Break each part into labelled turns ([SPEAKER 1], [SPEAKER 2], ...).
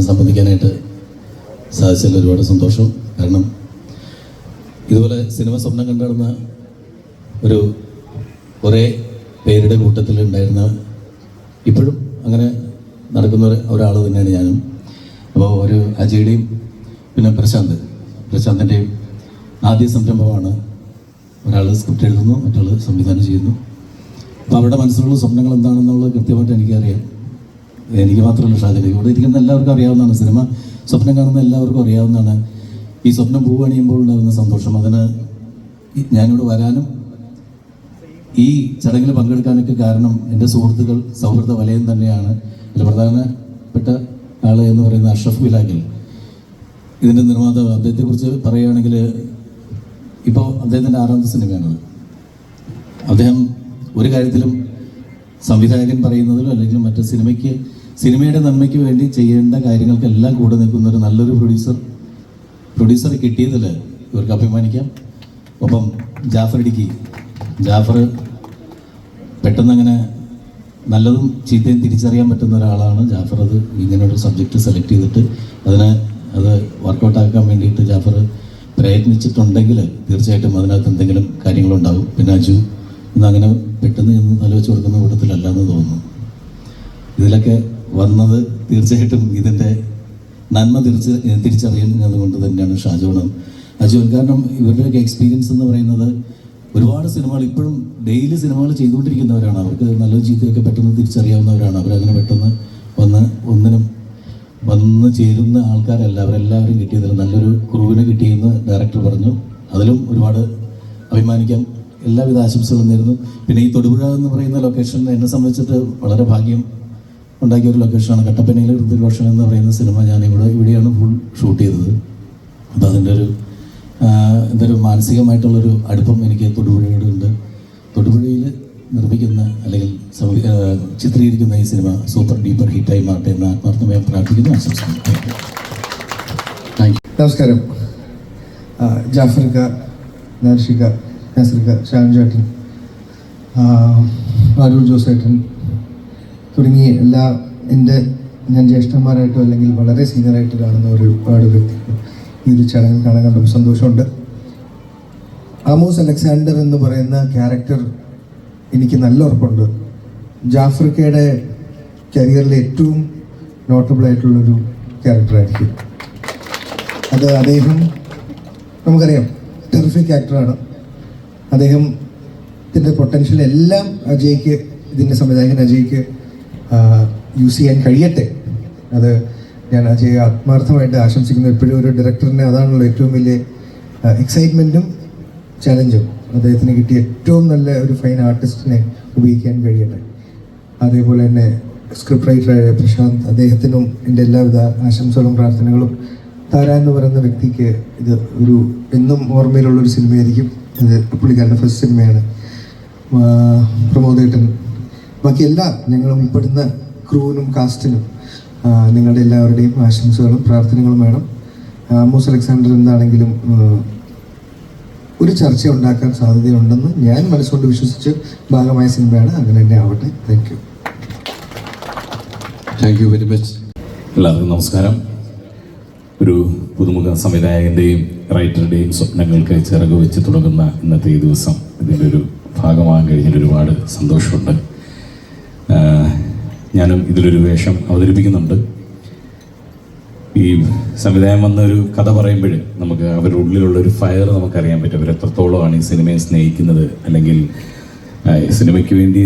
[SPEAKER 1] സംബന്ധിക്കാനായിട്ട് സാധിച്ചതിൽ ഒരുപാട് സന്തോഷം. കാരണം ഇതുപോലെ സിനിമ സ്വപ്നം കണ്ടിടുന്ന ഒരു കുറേ പേരുടെ കൂട്ടത്തിൽ ഉണ്ടായിരുന്ന ഇപ്പോഴും അങ്ങനെ നടക്കുന്ന ഒരു- ഒരാൾ തന്നെയാണ് ഞാനും. അപ്പോൾ ഒരു അജയുടെയും പിന്നെ പ്രശാന്ത്. പ്രശാന്തിന്റെയും ആദ്യ സംരംഭമാണ് ഒരാൾ സ്ക്രിപ്റ്റ് എഴുതുന്നു മറ്റാൾ സംവിധാനം ചെയ്യുന്നു. അപ്പോൾ അവരുടെ മനസ്സിലുള്ള സ്വപ്നങ്ങൾ എന്താണെന്നുള്ളത് കൃത്യമായിട്ട് എനിക്കറിയാം. എനിക്ക് മാത്രമല്ല ഷാജിന് ഇവിടെ ഇരിക്കുന്ന എല്ലാവർക്കും അറിയാവുന്നതാണ് സിനിമ. സ്വപ്നം കാണുന്ന എല്ലാവർക്കും അറിയാവുന്നതാണ്. ഈ സ്വപ്നം പൂവണിയുമ്പോൾ ഉണ്ടാകുന്ന സന്തോഷം. അതിന് ഞാനിവിടെ വരാനും ഈ ചടങ്ങിൽ പങ്കെടുക്കാനൊക്കെ കാരണം എന്റെ സുഹൃത്തുക്കൾ സൗഹൃദ വലയം തന്നെയാണ്. അതിൽ പ്രധാനപ്പെട്ട ആൾ എന്ന് പറയുന്ന അഷ്റഫ് ബിലാഖിൽ ഇതിന്റെ നിർമ്മാതാവ് അദ്ദേഹത്തെക്കുറിച്ച് പറയുകയാണെങ്കിൽ ഇപ്പോൾ അദ്ദേഹത്തിന്റെ ആറാമത്തെ സിനിമയാണത്. അദ്ദേഹം ഒരു കാര്യത്തിലും സംവിധായകൻ പറയുന്നതിലോ അല്ലെങ്കിൽ മറ്റു സിനിമയ്ക്ക് സിനിമയുടെ നന്മയ്ക്ക് വേണ്ടി ചെയ്യേണ്ട കാര്യങ്ങൾക്കെല്ലാം കൂടെ നിൽക്കുന്ന ഒരു നല്ലൊരു പ്രൊഡ്യൂസർ പ്രൊഡ്യൂസർ കിട്ടിയതിൽ ഇവർക്ക് അഭിമാനിക്കാം. ഒപ്പം ജാഫർ ഇടുക്കി ജാഫർ പെട്ടെന്ന് അങ്ങനെ നല്ലതും ചീത്തയും തിരിച്ചറിയാൻ പറ്റുന്ന ഒരാളാണ് ജാഫർ. അത് ഇങ്ങനെ ഒരു സബ്ജക്റ്റ് സെലക്ട് ചെയ്തിട്ട് അതിനെ അത് വർക്കൗട്ട് ആക്കാൻ വേണ്ടിയിട്ട് ജാഫർ പ്രയത്നിച്ചിട്ടുണ്ടെങ്കിൽ തീർച്ചയായിട്ടും അതിനകത്ത് എന്തെങ്കിലും കാര്യങ്ങളുണ്ടാവും. പിന്നെ അജു ഇന്ന് അങ്ങനെ പെട്ടെന്ന് നല്ല തലവെച്ച് കൊടുക്കുന്ന കൂട്ടത്തിലല്ല എന്ന് തോന്നുന്നു. ഇതിലൊക്കെ വന്നത് തീർച്ചയായിട്ടും ഇതിന്റെ നന്മ തിരിച്ച് തിരിച്ചറിയുന്നത് കൊണ്ട് തന്നെയാണ് ഷാജോണം അജുവൻ കാരണം ഇവരുടെയൊക്കെ എക്സ്പീരിയൻസ് എന്ന് പറയുന്നത് ഒരുപാട് സിനിമകൾ ഇപ്പോഴും ഡെയിലി സിനിമകൾ ചെയ്തുകൊണ്ടിരിക്കുന്നവരാണ്. അവർക്ക് നല്ല ചീത്തയൊക്കെ പെട്ടെന്ന് തിരിച്ചറിയാവുന്നവരാണ്. അവരങ്ങനെ പെട്ടെന്ന് വന്ന് ഒന്നിനും വന്ന് ചേരുന്ന ആൾക്കാരല്ല. അവരെല്ലാവരും കിട്ടിയതിൽ നല്ലൊരു ക്രൂവിനെ കിട്ടിയെന്ന് ഡയറക്ടർ പറഞ്ഞു. അതിലും ഒരുപാട് അഭിമാനിക്കാം. എല്ലാവിധ ആശംസകളും നേരുന്നു. പിന്നെ ഈ തൊടുപുഴ എന്ന് പറയുന്ന ലൊക്കേഷൻ എന്നെ സംബന്ധിച്ചിട്ട് വളരെ ഭാഗ്യം ഉണ്ടാക്കിയ ഒരു ലൊക്കേഷനാണ് കട്ടപ്പനയിലെ ഋതുരോഷൻ എന്ന് പറയുന്ന സിനിമ ഞാൻ ഇവിടെ ഇവിടെയാണ് ഫുൾ ഷൂട്ട് ചെയ്തത്. അപ്പോൾ അതിന്റെ ഒരു എന്തൊരു മാനസികമായിട്ടുള്ളൊരു അടുപ്പം എനിക്ക് തൊടുപുഴയോട് ഉണ്ട് തൊടുപുഴയിൽ നിർമ്മിക്കുന്ന അല്ലെങ്കിൽ ചിത്രീകരിക്കുന്ന ഈ സിനിമ സൂപ്പർ ഡീപ്പർ ഹിറ്റായി മാറട്ടെ എന്ന് ആത്മാർത്ഥമായി പ്രാർത്ഥിക്കുന്നു. ആശംസിക്കുന്നു. താങ്ക് യു
[SPEAKER 2] നമസ്കാരം. ജാഫർക്ക നർഷിക നസർക്ക ഷാൻ ചേട്ടൻ ആ, അരൂർ ജോസേട്ടൻ തുടങ്ങി എല്ലാ എന്റെ ഞാൻ ജ്യേഷ്ഠന്മാരായിട്ടോ അല്ലെങ്കിൽ വളരെ സീനിയറായിട്ട് കാണുന്ന ഒരുപാട് വ്യക്തികൾ ഈ ഒരു ചടങ്ങിൽ കാണാൻ കണ്ടപ്പോൾ സന്തോഷമുണ്ട്. ആമോസ് അലക്സാണ്ടർ എന്ന് പറയുന്ന ക്യാരക്ടർ എനിക്ക് നല്ല ഉറപ്പുണ്ട്. ജാഫ്രിക്കയുടെ കരിയറിലെ ഏറ്റവും നോട്ടബിൾ ആയിട്ടുള്ളൊരു ക്യാരക്ടറായിരിക്കും അത് അദ്ദേഹം നമുക്കറിയാം ടെറിഫിക് ആക്ടറാണ് അദ്ദേഹത്തിന്റെ പൊട്ടൻഷ്യൽ എല്ലാം അജയ്ക്ക് ഇതിന്റെ സംവിധായകൻ അജയ്ക്ക് യൂസ് ചെയ്യാൻ കഴിയട്ടെ. അത് ഞാൻ അജയ് ആത്മാർത്ഥമായിട്ട് ആശംസിക്കുന്നു. എപ്പോഴും ഒരു ഡയറക്ടറിന് അതാണല്ലോ ഏറ്റവും വലിയ എക്സൈറ്റ്മെന്റും ചലഞ്ചും അദ്ദേഹത്തിന് കിട്ടിയ ഏറ്റവും നല്ല ഒരു ഫൈൻ ആർട്ടിസ്റ്റിനെ ഉപയോഗിക്കാൻ കഴിയട്ടെ. അതേപോലെ തന്നെ സ്ക്രിപ്റ്റ് റൈറ്ററായ പ്രശാന്ത് അദ്ദേഹത്തിനും എന്റെ എല്ലാവിധ ആശംസകളും പ്രാർത്ഥനകളും. താരാ എന്ന് പറയുന്ന വ്യക്തിക്ക് ഇത് ഒരു എന്നും ഓർമ്മയിലുള്ള ഒരു സിനിമയായിരിക്കും ഇത് പുള്ളിക്കാരുടെ ഫസ്റ്റ് സിനിമയാണ് പ്രമോദേട്ടൻ ബാക്കി എല്ലാ ഞങ്ങൾ ഉൾപ്പെടുന്ന ക്രൂവിനും കാസ്റ്റിനും നിങ്ങളുടെ എല്ലാവരുടെയും ആശംസകളും പ്രാർത്ഥനകളും വേണം. മൂസ് അലക്സാണ്ടർ എന്താണെങ്കിലും ഒരു ചർച്ച ഉണ്ടാക്കാൻ സാധ്യതയുണ്ടെന്ന് ഞാൻ മനസ്സുകൊണ്ട് വിശ്വസിച്ച് ഭാഗമായ സിനിമയാണ് അങ്ങനെ തന്നെ ആവട്ടെ. Thank you
[SPEAKER 3] thank you very much എല്ലാവർക്കും നമസ്കാരം. ഒരു പുതുമുഖ സംവിധായകന്റെയും റൈറ്ററുടെയും സ്വപ്നങ്ങൾക്ക് ചിറക് വെച്ച് തുടങ്ങുന്ന ഇന്നത്തെ ഈ ദിവസം ഇതിന്റെ ഒരു ഭാഗമാകാൻ കഴിഞ്ഞിട്ട് ഒരുപാട് സന്തോഷമുണ്ട്. ഞാനും ഇതിലൊരു വേഷം അവതരിപ്പിക്കുന്നുണ്ട്. ഈ സംവിധായം വന്ന ഒരു കഥ പറയുമ്പോൾ നമുക്ക് അവരുടെ ഉള്ളിലുള്ള ഒരു ഫയർ നമുക്കറിയാൻ പറ്റും. അവർ എത്രത്തോളമാണ് ഈ സിനിമയെ സ്നേഹിക്കുന്നത്? അല്ലെങ്കിൽ സിനിമയ്ക്ക് വേണ്ടി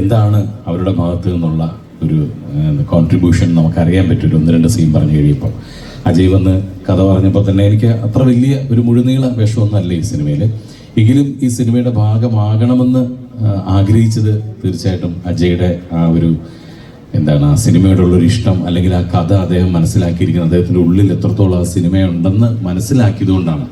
[SPEAKER 3] എന്താണ് അവരുടെ ഭാഗത്തു നിന്നുള്ള ഒരു കോൺട്രിബ്യൂഷൻ നമുക്കറിയാൻ പറ്റും. ഒരു ഒന്ന് രണ്ട് സീൻ പറഞ്ഞു കഴിയുമ്പോൾ. അജയ് വന്ന് കഥ പറഞ്ഞപ്പോൾ തന്നെ എനിക്ക് അത്ര വലിയ ഒരു മുഴുനീള വേഷമൊന്നും അല്ല ഈ സിനിമയിൽ എങ്കിലും ഈ സിനിമയുടെ ഭാഗമാകണമെന്ന് ആഗ്രഹിച്ചത് തീർച്ചയായിട്ടും അജയുടെ ആ ഒരു എന്താണ് ആ സിനിമയോടുള്ള ഒരു ഇഷ്ടം അല്ലെങ്കിൽ ആ കഥ അദ്ദേഹം മനസ്സിലാക്കിയിരിക്കുന്നത് അദ്ദേഹത്തിന്റെ ഉള്ളിൽ എത്രത്തോളം ആ സിനിമയുണ്ടെന്ന് മനസ്സിലാക്കിയതുകൊണ്ടാണ്.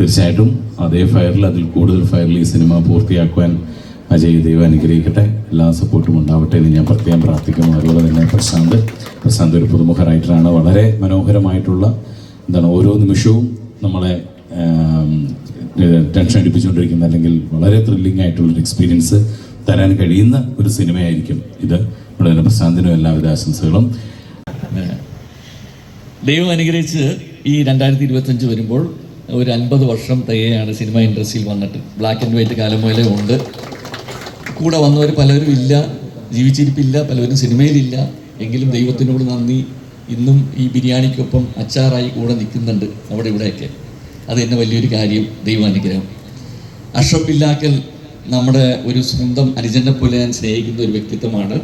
[SPEAKER 3] തീർച്ചയായിട്ടും അതേ ഫയറിൽ അതിൽ കൂടുതൽ ഫയറിൽ ഈ സിനിമ പൂർത്തിയാക്കുവാൻ അജയ് ദൈവം അനുഗ്രഹിക്കട്ടെ. എല്ലാ സപ്പോർട്ടും ഉണ്ടാവട്ടെ എന്ന് ഞാൻ പ്രത്യേകം പ്രാർത്ഥിക്കുന്നു. അതുപോലെ തന്നെ പ്രശാന്ത്. പ്രശാന്ത് ഒരു പുതുമുഖ റൈറ്ററാണ്. വളരെ മനോഹരമായിട്ടുള്ള എന്താണ് ഓരോ നിമിഷവും നമ്മളെ ടെൻഷൻ അടിപ്പിച്ചുകൊണ്ടിരിക്കുന്ന അല്ലെങ്കിൽ വളരെ ത്രില്ലിംഗ് ആയിട്ടുള്ളൊരു എക്സ്പീരിയൻസ് തരാൻ കഴിയുന്ന ഒരു സിനിമയായിരിക്കും ഇത്. തന്നെ പ്രശാന്തിനും എല്ലാവിധ ആശംസകളും.
[SPEAKER 4] ദൈവം അനുഗ്രഹിച്ച് ഈ രണ്ടായിരത്തി ഇരുപത്തഞ്ച് വരുമ്പോൾ ഒരു അൻപത് വർഷം തികയാണ് സിനിമ ഇൻഡസ്ട്രിയിൽ വന്നിട്ട്. ബ്ലാക്ക് ആൻഡ് വൈറ്റ് കാലം മുതലേ ഉണ്ട്. കൂടെ വന്നവർ പലരും ഇല്ല ജീവിച്ചിരിപ്പില്ല പലരും സിനിമയിലില്ല. എങ്കിലും ദൈവത്തിനോട് നന്ദി. ഇന്നും ഈ ബിരിയാണിക്കൊപ്പം അച്ചാറായി കൂടെ നിൽക്കുന്നുണ്ട് അവിടെ ഇവിടെയൊക്കെ. അത് തന്നെ വലിയൊരു കാര്യം ദൈവാനുഗ്രഹം. അഷ്റഫ് ഇല്ലാക്കൽ നമ്മുടെ ഒരു സ്വന്തം അനുജനെ പോലെ ഞാൻ സ്നേഹിക്കുന്ന ഒരു വ്യക്തിത്വമാണ്.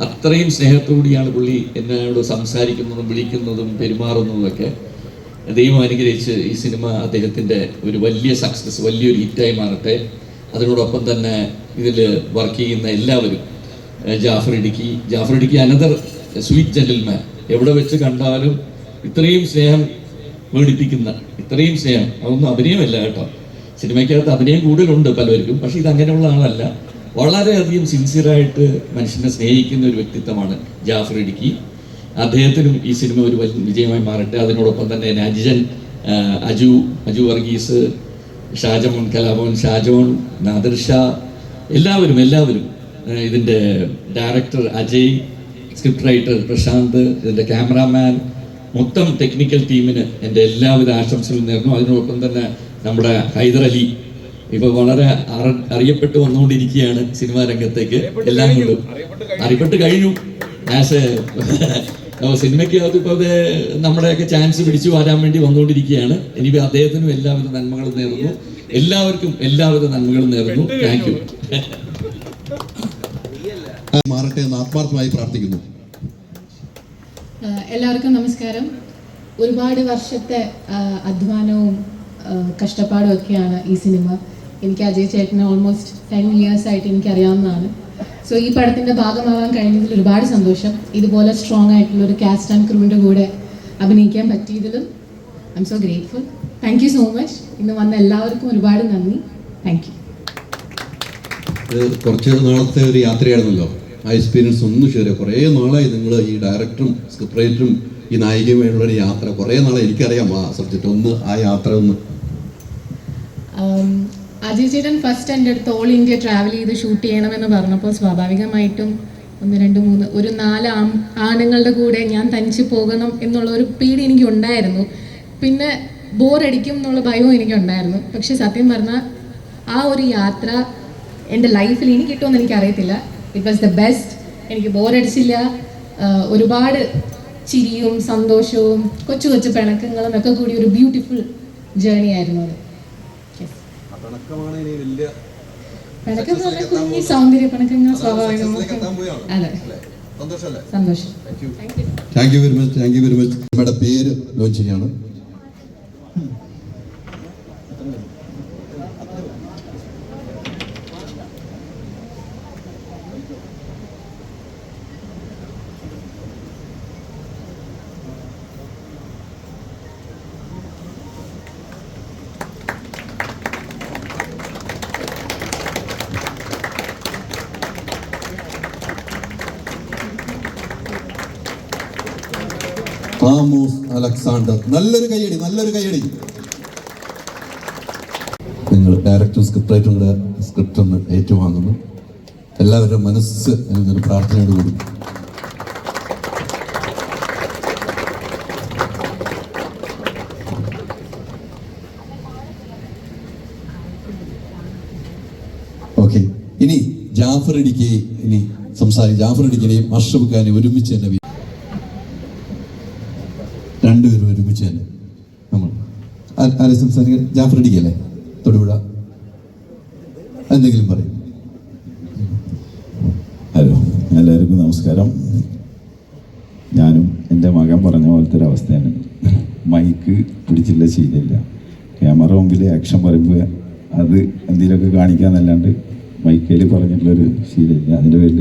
[SPEAKER 4] അത്രയും സ്നേഹത്തോടെയാണ് പുള്ളി എന്നോട് സംസാരിക്കുന്നതും വിളിക്കുന്നതും പെരുമാറുന്നതും ഒക്കെ. ദൈവം അനുഗ്രഹിച്ച് ഈ സിനിമ അദ്ദേഹത്തിന്റെ ഒരു വലിയ സക്സസ് വലിയൊരു ഹിറ്റായി മാറട്ടെ. അതിനോടൊപ്പം തന്നെ ഇതിൽ വർക്ക് ചെയ്യുന്ന എല്ലാവരും Jafar Idukki Jafar Idukki another sweet gentleman എവിടെ വെച്ച് കണ്ടാലും ഇത്രയും സ്നേഹം മേടിപ്പിക്കുന്ന ഇത്രയും സ്നേഹം. അതൊന്നും അഭിനയമല്ല കേട്ടോ. സിനിമയ്ക്കകത്ത് അഭിനയം കൂടുതലുണ്ട് പലവർക്കും പക്ഷേ ഇത് അങ്ങനെയുള്ള ആളല്ല. വളരെയധികം സിൻസിയറായിട്ട് മനുഷ്യനെ സ്നേഹിക്കുന്ന ഒരു വ്യക്തിത്വമാണ് ജാഫർ ഇടുക്കി. അദ്ദേഹത്തിനും ഈ സിനിമ ഒരു വിജയമായി മാറട്ടെ. അതിനോടൊപ്പം തന്നെ നാജിജൻ അജു അജു വർഗീസ് ഷാജമോൻ കലാഭവൻ ഷാജോൺ നാദർഷ എല്ലാവരും എല്ലാവരും ഇതിന്റെ director Ajay script writer Prashanth ഇതിന്റെ ക്യാമറാമാൻ മൊത്തം ടെക്നിക്കൽ ടീമിന് എന്റെ എല്ലാവിധ ആശംസകളും നേർന്നു. അതിനോടൊപ്പം തന്നെ നമ്മുടെ ഹൈദരലി അലി ഇപ്പൊ വളരെ അറ- അറിയപ്പെട്ട് വന്നുകൊണ്ടിരിക്കുകയാണ് സിനിമാ രംഗത്തേക്ക്. എല്ലാം കൊണ്ടും. അറിയപ്പെട്ട് കഴിഞ്ഞു. ആസ് എ സിനിമയ്ക്ക് അത് അത് നമ്മുടെയൊക്കെ ചാൻസ് പിടിച്ചു വരാൻ വേണ്ടി വന്നുകൊണ്ടിരിക്കുകയാണ്. ഇനി അദ്ദേഹത്തിനും എല്ലാവിധ നന്മകളും നേർന്നു. എല്ലാവർക്കും എല്ലാവിധ നന്മകളും നേർന്നു. താങ്ക് യു
[SPEAKER 5] മാറട്ടെ എന്ന് ആത്മാർത്ഥമായി പ്രാർത്ഥിക്കുന്നു.
[SPEAKER 6] എല്ലാവർക്കും നമസ്കാരം. ഒരുപാട് വർഷത്തെ അധ്വാനവും കഷ്ടപ്പാടും ഒക്കെയാണ് ഈ സിനിമ. എനിക്ക് അജയ് ചേട്ടന് ഓൾമോസ്റ്റ് ടെൻ ഇയേഴ്സ് ആയിട്ട് എനിക്ക് അറിയാവുന്നതാണ് സോ ഈ പടത്തിന്റെ ഭാഗമാവാൻ കഴിഞ്ഞതിൽ ഒരുപാട് സന്തോഷം. ഇതുപോലെ സ്ട്രോങ് ആയിട്ടുള്ള ഒരു കാസ്റ്റ് ആൻഡ് ക്രൂവിന്റെ കൂടെ അഭിനയിക്കാൻ പറ്റിയതിലും I'm so grateful thank you so much ഇന്ന് വന്ന എല്ലാവർക്കും ഒരുപാട് നന്ദി. താങ്ക് യു
[SPEAKER 5] കുറച്ച് നാളത്തെ ഒരു യാത്രയായിരുന്നല്ലോ? ആ എക്സ്പീരിയൻസ് ഒന്നും ഷെയർ കുറേ നാളായി നിങ്ങൾ ഈ ഡയറക്ടറും സ്ക്രിപ്റ്റ് റൈറ്ററും ഈ നായികയുമായുള്ള ഒരു യാത്ര കുറേ നാളെ എനിക്കറിയാം ആ സബ്ജക്റ്റ് ഒന്ന് ആ യാത്ര ഒന്ന്.
[SPEAKER 6] അജയ് ചേട്ടൻ ഫസ്റ്റ് എന്റെ അടുത്ത് ഓൾ ഇന്ത്യ ട്രാവൽ ചെയ്ത് ഷൂട്ട് ചെയ്യണമെന്ന് പറഞ്ഞപ്പോൾ സ്വാഭാവികമായിട്ടും ഒന്ന് രണ്ട് മൂന്ന് ഒരു നാല് ആണുങ്ങളുടെ കൂടെ ഞാൻ തനിച്ച് പോകണം എന്നുള്ള ഒരു പേടി എനിക്ക് ഉണ്ടായിരുന്നു പിന്നെ ബോറടിക്കും എന്നുള്ള ഭയവും എനിക്കുണ്ടായിരുന്നു. പക്ഷെ സത്യം പറഞ്ഞാൽ ആ ഒരു യാത്ര എന്റെ ലൈഫിൽ ഇനി കിട്ടുമെന്ന് എനിക്കറിയത്തില്ല. ഇറ്റ് വാസ് ദ ബെസ്റ്റ് എനിക്ക് ബോറടിച്ചില്ല ഒരുപാട് ചിരിയും സന്തോഷവും കൊച്ചു കൊച്ചു പിണക്കങ്ങളും ഒക്കെ കൂടി ഒരു ബ്യൂട്ടിഫുൾ ജേർണി ആയിരുന്നു അത്. പിണക്കം പറഞ്ഞാൽ കുഞ്ഞി സൗന്ദര്യ പിണക്കങ്ങൾ സ്വാഭാവികമാണ് അതെ. സന്തോഷം. Thank you
[SPEAKER 5] very much thank you very much നമ്മുടെ പേര് ലോഞ്ച് ചെയ്യാണ്. Amos Alexander. നല്ലൊരു കൈയടി നല്ലൊരു കൈയടി നിങ്ങൾ ഡയറക്ടർ സ്ക്രിപ്റ്റ് റൈറ്ററും കൂടെ സ്ക്രിപ്റ്റ് ഒന്ന് ഏറ്റുവാങ്ങുന്നു. എല്ലാവരുടെ മനസ്സ് എന്നൊരു പ്രാർത്ഥനയോട് കൂടി. ഓക്കെ ഇനി ജാഫർ ഇടിക്കുകയും ഇനി സംസാരിക്കും. ജാഫർ ഇടിക്കിനെയും അഷ്റഫ് ഖാനെ ഒരുമിച്ച് തന്നെ വി- രണ്ടുപേരും ഒരുമിച്ച് തന്നെ നമ്മൾ ആ- ആരെ സംസാരിക്കാൻ? ജാഫർ അടിക്കല്ലേ? തൊടുപുഴ. എന്തെങ്കിലും പറയും.
[SPEAKER 7] ഹലോ എല്ലാവർക്കും നമസ്കാരം. ഞാനും എന്റെ മകൻ പറഞ്ഞ പോലത്തെ ഒരു അവസ്ഥയാണ്. മൈക്ക് പിടിച്ചില്ല ശീലമില്ല ക്യാമറ മുമ്പിൽ ആക്ഷൻ പറയുമ്പോൾ അത് എന്തെങ്കിലുമൊക്കെ കാണിക്കാന്നല്ലാണ്ട് മൈക്കേൽ പറഞ്ഞിട്ടുള്ളൊരു ശീലമില്ല. അതിന്റെ പേരിൽ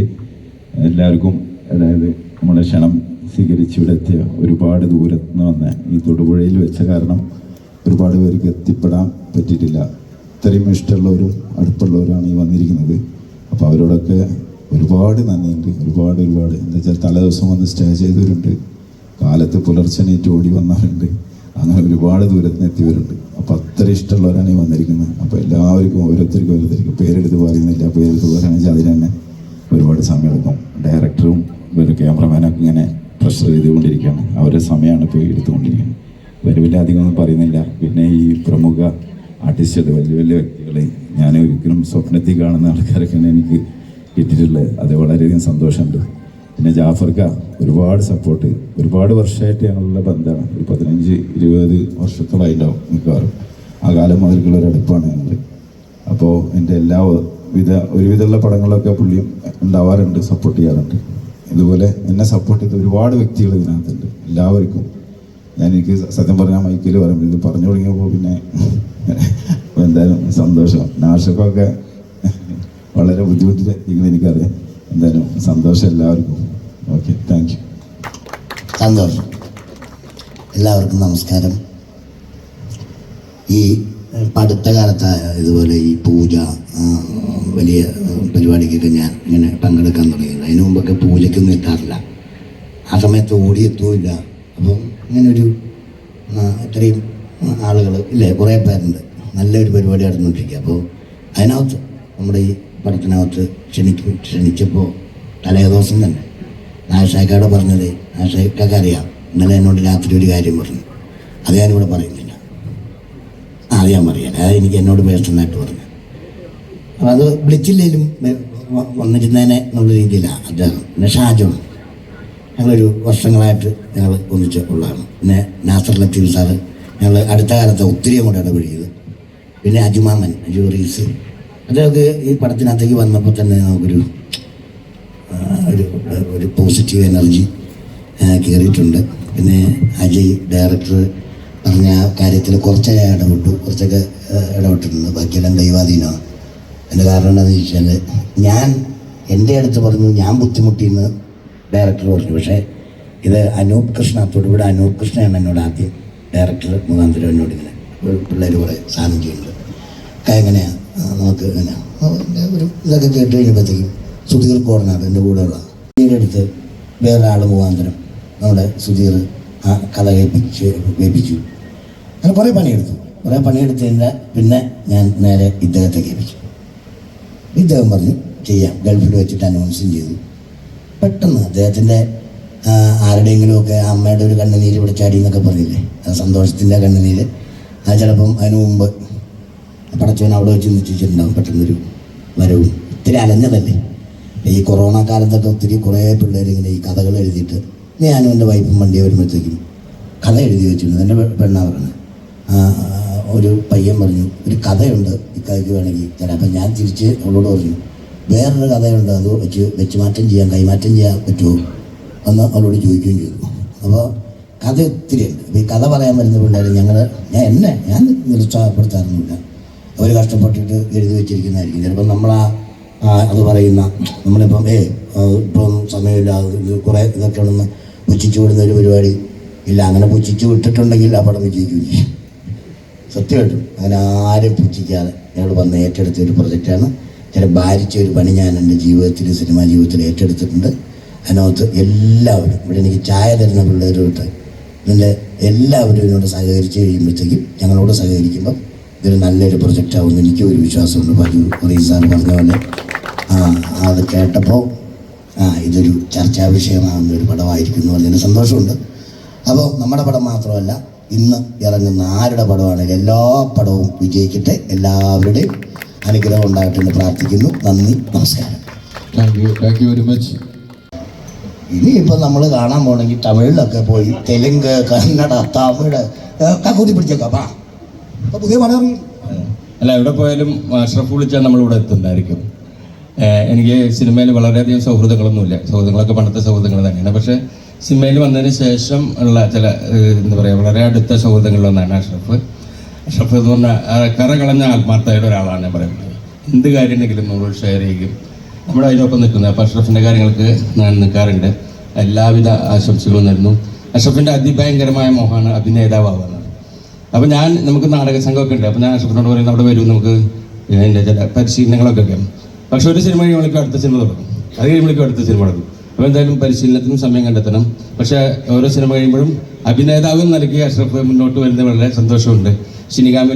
[SPEAKER 7] എല്ലാവർക്കും അതായത് നമ്മുടെ ക്ഷണം സ്വീകരിച്ചിവിടെ എത്തിയ ഒരുപാട് ദൂരത്ത് നിന്ന് വന്ന ഈ തൊടുപുഴയിൽ വെച്ച കാരണം ഒരുപാട് പേർക്ക് എത്തിപ്പെടാൻ പറ്റിയിട്ടില്ല. ഇത്രയും ഇഷ്ടമുള്ളവരും അടുപ്പുള്ളവരാണ് ഈ വന്നിരിക്കുന്നത്. അപ്പോൾ അവരോടൊക്കെ ഒരുപാട് നന്ദിയുണ്ട്. ഒരുപാട് ഒരുപാട്. എന്താ വെച്ചാൽ തലേ ദിവസം വന്ന് സ്റ്റേ ചെയ്തവരുണ്ട്. കാലത്ത് പുലർച്ചെ നീറ്റ് ഓടി വന്നവരുണ്ട്. അങ്ങനെ ഒരുപാട് ദൂരത്ത് എത്തിയവരുണ്ട്. അപ്പോൾ അത്ര ഇഷ്ടമുള്ളവരാണ് ഈ വന്നിരിക്കുന്നത്. അപ്പോൾ എല്ലാവർക്കും ഓരോരുത്തർക്കും ഓരോരുത്തർക്കും പേരെടുത്ത് പറയുന്നില്ല. പേരെടുത്ത് പറയുകയാണെന്ന് വെച്ചാൽ അതിന് തന്നെ ഒരുപാട് സമയമെടുക്കും ഡയറക്ടറും ക്യാമറമാനൊക്കെ ഇങ്ങനെ പ്രഷർ ചെയ്തുകൊണ്ടിരിക്കുകയാണ്. അവരുടെ സമയമാണ് ഇപ്പോൾ എടുത്തുകൊണ്ടിരിക്കുന്നത്. വരവിൽ അധികം ഒന്നും പറയുന്നില്ല. പിന്നെ ഈ പ്രമുഖ ആർട്ടിസ്റ്റുകൾ വലിയ വലിയ വ്യക്തികളെ ഞാൻ ഒരിക്കലും സ്വപ്നത്തിൽ കാണുന്ന ആൾക്കാരൊക്കെയാണ് എനിക്ക് കിട്ടിയിട്ടുള്ളത്. അത് വളരെയധികം സന്തോഷമുണ്ട്. പിന്നെ ജാഫർക്ക ഒരുപാട് സപ്പോർട്ട് ഒരുപാട് വർഷമായിട്ട് ഞങ്ങളുടെ ബന്ധമാണ്. ഒരു പതിനഞ്ച് ഇരുപത് വർഷത്തോളമായിട്ടുണ്ടാവും മിക്കവാറും. ആ കാലം മുതൽക്കുള്ള ഒരു അടുപ്പാണ് ഞങ്ങൾ അപ്പോൾ എന്റെ എല്ലാ വിധ ഒരുവിധമുള്ള പടങ്ങളൊക്കെ പുള്ളിയും ഉണ്ടാവാറുണ്ട് സപ്പോർട്ട് ചെയ്യാറുണ്ട്. ഇതുപോലെ എന്നെ സപ്പോർട്ട് ചെയ്ത ഒരുപാട് വ്യക്തികൾ ഇതിനകത്തുണ്ട്. എല്ലാവർക്കും ഞാൻ എനിക്ക് സത്യം പറഞ്ഞാൽ മൈക്കിൽ പറയുമ്പോൾ ഇത് പറഞ്ഞു തുടങ്ങിയപ്പോൾ പിന്നെ എന്തായാലും സന്തോഷം. നാഷക്കൊക്കെ വളരെ ബുദ്ധിമുട്ടിയിരിക്കുന്നത് എനിക്കറിയാം. എന്തായാലും സന്തോഷം എല്ലാവർക്കും. ഓക്കെ താങ്ക് യു
[SPEAKER 8] സന്തോഷം. എല്ലാവർക്കും നമസ്കാരം. ഈ അടുത്ത കാലത്ത് ഇതുപോലെ ഈ പൂജ വലിയ പരിപാടിക്കൊക്കെ ഞാൻ ഇങ്ങനെ പങ്കെടുക്കാൻ തുടങ്ങിയത്. അതിനു മുമ്പൊക്കെ പൂജയ്ക്കൊന്നും എത്താറില്ല. ആ സമയത്ത് ഓടിയെത്തുമില്ല. അപ്പം ഇങ്ങനൊരു ആ, ഇത്രയും ആളുകൾ ഇല്ലേ? കുറേ പേരുണ്ട്. നല്ലൊരു പരിപാടി നടന്നുകൊണ്ടിരിക്കുക അപ്പോൾ അതിനകത്ത് നമ്മുടെ ഈ പടത്തിനകത്ത് ക്ഷണിക്കും ക്ഷണിച്ചപ്പോൾ തലേദിവസം തന്നെ നാഷാക്കാട് പറഞ്ഞത് നാഷാക്കൊക്കെ അറിയാം. ഇന്നലെ എന്നോട് രാത്രി ഒരു കാര്യം പറഞ്ഞു. അത് ഞാനിവിടെ പറയുന്നില്ല. ഞാൻ പറയാം അത് എനിക്ക് എന്നോട് പേഴ്സണലായിട്ട് പറഞ്ഞു. അപ്പോൾ അത് വിളിച്ചില്ലെങ്കിലും വന്നിരുന്നേനെ എന്നുള്ള രീതിയിലാണ് അദ്ദേഹം. പിന്നെ ഷാജോൺ ഞങ്ങളൊരു വർഷങ്ങളായിട്ട് ഞങ്ങൾ ഒന്നിച്ച് ഉള്ളതാണ്. പിന്നെ നാസർ ലത്തീഫ് സാറ് ഞങ്ങൾ അടുത്ത കാലത്ത് ഒത്തിരി അങ്ങോട്ട് ഇടപഴകിയത്. പിന്നെ അജുമാമൻ അജു റീസ്. അതൊക്കെ ഈ പടത്തിനകത്തേക്ക് വന്നപ്പോൾ തന്നെ നമുക്കൊരു ഒരു ഒരു പോസിറ്റീവ് എനർജി കയറിയിട്ടുണ്ട് പിന്നെ അജയ് ഡയറക്ടർ പറഞ്ഞ കാര്യത്തിൽ കുറച്ചേ ഇടപെട്ടു. കുറച്ചൊക്കെ ഇടപെട്ടിട്ടുണ്ട്. ബാക്കിയെല്ലാം ദൈവാധീനമാണ് അതിന്റെ കാരണം എന്താണെന്ന് ചോദിച്ചാൽ ഞാൻ എന്റെ അടുത്ത് പറഞ്ഞു ഞാൻ ബുദ്ധിമുട്ടിയെന്ന് ഡയറക്ടർ പറഞ്ഞു പക്ഷേ ഇത് അനൂപ് കൃഷ്ണ തൊടുപുഴ അനൂപ് കൃഷ്ണയാണ് എന്നോട് ആദ്യം ഡയറക്ടർ മുഖാന്തരം എന്നോട് ഇങ്ങനെ പിള്ളേർ കുറേ സാധനം ചെയ്യുന്നുണ്ട് എങ്ങനെയാണ് നമുക്ക് എങ്ങനെയാണ് ഒരു ഇതൊക്കെ കേട്ട് കഴിയുമ്പോഴത്തേക്കും സുധീർ കോടനാട് എന്റെ കൂടെയുള്ള സുധീരുടെ അടുത്ത് വേറൊരാൾ മുഖാന്തരം നമ്മുടെ സുധീർ ആ കഥ കേൾപ്പിച്ച് കേൾപ്പിച്ചു അങ്ങനെ കുറേ പണിയെടുത്തു. കുറേ പണിയെടുത്തതിന്റെ പിന്നെ ഞാൻ നേരെ ഇദ്ദേഹത്തെ കേൾപ്പിച്ചു ഇദ്ദേഹം പറഞ്ഞു ചെയ്യാം. ഗൾഫിൽ വെച്ചിട്ട് അനൗൺസും ചെയ്തു. പെട്ടെന്ന് അദ്ദേഹത്തിന്റെ ആരുടെയെങ്കിലും ഒക്കെ അമ്മയുടെ ഒരു കണ്ണുനീര് പിടിച്ചാടി എന്നൊക്കെ പറഞ്ഞില്ലേ? ആ സന്തോഷത്തിന്റെ കണ്ണുനീര്. അത് ചിലപ്പം അതിന് മുമ്പ് പടച്ചവൻ അവിടെ വെച്ച് നിശ്ചയിച്ചിട്ടുണ്ടാവും പെട്ടെന്നൊരു വരവും. ഇത്തിരി അലഞ്ഞതല്ലേ? ഈ കൊറോണ കാലത്തൊക്കെ ഒത്തിരി കുറേ പിള്ളേർ ഇങ്ങനെ ഈ കഥകൾ എഴുതിയിട്ട് ഞാനും എന്റെ വൈഫും വണ്ടി വരുമ്പോഴത്തേക്കും കഥ എഴുതി വെച്ചിട്ടുണ്ട് എന്റെ പെണ്ണാ പറഞ്ഞു ഒരു പയ്യൻ പറഞ്ഞു ഒരു കഥയുണ്ട് ഇക്കായ്ക്ക് വേണമെങ്കിൽ തരാം. അപ്പം ഞാൻ തിരിച്ച് അവളോട് പറഞ്ഞു വേറൊരു കഥയുണ്ട്. അത് വെച്ച് വെച്ച് മാറ്റം ചെയ്യാൻ കൈമാറ്റം ചെയ്യാൻ പറ്റുമോ എന്ന് അവളോട് ചോദിക്കുകയും ചെയ്തു. അപ്പോൾ കഥ ഒത്തിരി ഉണ്ട്. അപ്പോൾ ഈ കഥ പറയാൻ വരുന്ന പിള്ളേർ ഞങ്ങൾ ഞാൻ എന്നെ ഞാൻ നിരുത്സാഹപ്പെടുത്താറൊന്നുമില്ല. അവർ കഷ്ടപ്പെട്ടിട്ട് എഴുതി വെച്ചിരിക്കുന്നതായിരിക്കും. ചിലപ്പോൾ നമ്മളാ അത് പറയുന്ന നമ്മളിപ്പം ഏ ഇപ്പം സമയമില്ല ഇത് കുറേ ഇതൊക്കെ ഉണ്ടെന്ന് പുച്ഛിച്ചു വിടുന്ന ഒരു പരിപാടി ഇല്ല. അങ്ങനെ പുച്ഛിച്ചു വിട്ടിട്ടുണ്ടെങ്കിൽ ആ പടം വിജയിക്കില്ല സത്യമായിട്ടും. അങ്ങനെ ആരും പുച്ഛിക്കാതെ ഞങ്ങൾ വന്ന് ഏറ്റെടുത്ത ഒരു പ്രൊജക്റ്റാണ് ചില ഭാരിച്ച ഒരു പണി ഞാൻ എന്റെ ജീവിതത്തിൽ സിനിമാ ജീവിതത്തിൽ ഏറ്റെടുത്തിട്ടുണ്ട്. അതിനകത്ത് എല്ലാവരും ഇവിടെ എനിക്ക് ചായ തരുന്ന പിള്ളേർ തൊട്ട് ഇതിന്റെ എല്ലാവരും ഇതിനോട് സഹകരിച്ച് കഴിയുമ്പോഴത്തേക്കും ഞങ്ങളോട് സഹകരിക്കുമ്പം ഇതൊരു നല്ലൊരു പ്രൊജക്റ്റ് ആവുമെന്ന് എനിക്കും ഒരു വിശ്വാസമുണ്ട്. പതി സാർ പറഞ്ഞ പോലെ. ആ അത് കേട്ടപ്പോൾ ആ ഇതൊരു ചർച്ചാ വിഷയമാകുന്ന ഒരു പടമായിരിക്കും എന്ന് പറഞ്ഞതിന് സന്തോഷമുണ്ട്. അപ്പോൾ നമ്മുടെ പടം മാത്രമല്ല ഇന്ന് ഇറങ്ങുന്ന ആരുടെ പടമാണെങ്കിലും എല്ലാ പടവും വിജയിക്കട്ടെ എല്ലാവരുടെയും അനുഗ്രഹം ഉണ്ടാകട്ടെ എന്ന് പ്രാർത്ഥിക്കുന്നു. നന്ദി നമസ്കാരം.
[SPEAKER 9] Thank you thank you very much
[SPEAKER 8] ഇനിയിപ്പോൾ നമ്മൾ കാണാൻ പോകണമെങ്കിൽ തമിഴിലൊക്കെ പോയി തെലുങ്ക് കന്നഡ തമിഴ് കൂതി പിടിച്ചേക്കാം അപ്പോൾ പുതിയ പടം
[SPEAKER 10] അല്ല എവിടെ പോയാലും അഷ്റഫ് വിളിച്ചാൽ നമ്മളിവിടെ എത്തുന്നതായിരിക്കും. എനിക്ക് സിനിമയിൽ വളരെയധികം സൗഹൃദങ്ങളൊന്നുമില്ല. സൗഹൃദങ്ങളൊക്കെ പണ്ടത്തെ സൗഹൃദങ്ങൾ തന്നെയാണ്. പക്ഷേ സിനിമയിൽ വന്നതിന് ശേഷം ഉള്ള ചില എന്താ പറയുക വളരെ അടുത്ത സൗഹൃദങ്ങളിലൊന്നാണ് അഷ്റഫ്. അഷ്റഫ് എന്ന് പറഞ്ഞാൽ ആ, കറ കളഞ്ഞ ആത്മാർത്ഥതയുടെ ഒരാളാണ് ഞാൻ പറയുന്നത്. എന്ത് കാര്യം ഉണ്ടെങ്കിലും നമ്മൾ ഷെയർ ചെയ്യും. നമ്മൾ അതിനൊപ്പം നിൽക്കുന്നത് അപ്പോൾ അഷ്റഫിന്റെ കാര്യങ്ങൾക്ക് ഞാൻ നിൽക്കാറുണ്ട്. എല്ലാവിധ ആശംസകളും നൽകുന്നു അഷ്റഫിന്റെ അതിഭയങ്കരമായ മോഹമാണ് അഭിനേതാവാണ് അപ്പോൾ ഞാൻ നമുക്ക് നാടക സംഘമൊക്കെ ഉണ്ട്. അപ്പോൾ ഞാൻ അഷ്റഫിനോട് പറയുന്നത് അവിടെ വരും നമുക്ക് എന്റെ ചില പരിശീലനങ്ങളൊക്കെ ഒക്കെ. പക്ഷെ ഒരു സിനിമ കഴിയുമ്പോഴേക്കും അടുത്ത സിനിമ തുടങ്ങും. അത് കഴിയുമ്പോഴേക്കും അടുത്ത സിനിമ തുടങ്ങും. അപ്പോൾ എന്തായാലും പരിശീലനത്തിനും സമയം കണ്ടെത്തണം. പക്ഷേ ഓരോ സിനിമ കഴിയുമ്പോഴും അഭിനേതാവ് നൽകി അഷ്റഫ് മുന്നോട്ട് വരുന്നത് വളരെ സന്തോഷമുണ്ട്. sinigamin